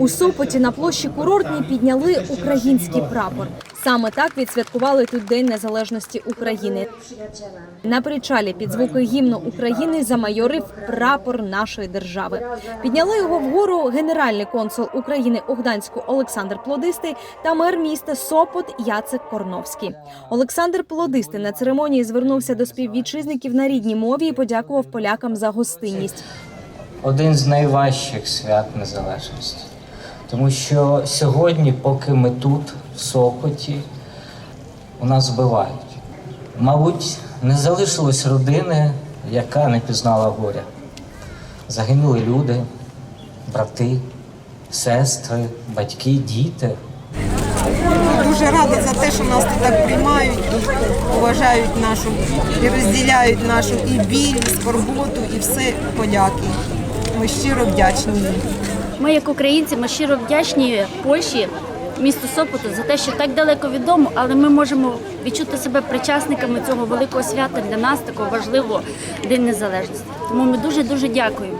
У Сопоті на площі курортній підняли український прапор. Саме так відсвяткували тут День Незалежності України. На причалі під звуки гімну України замайорив прапор нашої держави. Підняли його вгору генеральний консул України у Гданську Олександр Плодистий та мер міста Сопот Яцек Корновський. Олександр Плодистий на церемонії звернувся до співвітчизників на рідній мові і подякував полякам за гостинність. один з найважчих свят незалежності. Тому що сьогодні, поки ми тут, в Сопоті, у нас вбивають. Мабуть, не залишилось родини, яка не пізнала горя. Загинули люди, брати, сестри, батьки, діти. Дуже рада за те, що нас так приймають і поважають нашу, і розділяють нашу і біль, і скорботу, і все подяки. Ми щиро вдячні. Ми, як українці, ми щиро вдячні Польщі, місту Сопоту за те, що так далеко від дому, але ми можемо відчути себе причасниками цього великого свята для нас, такого важливого День Незалежності. Тому ми дуже дуже дякуємо.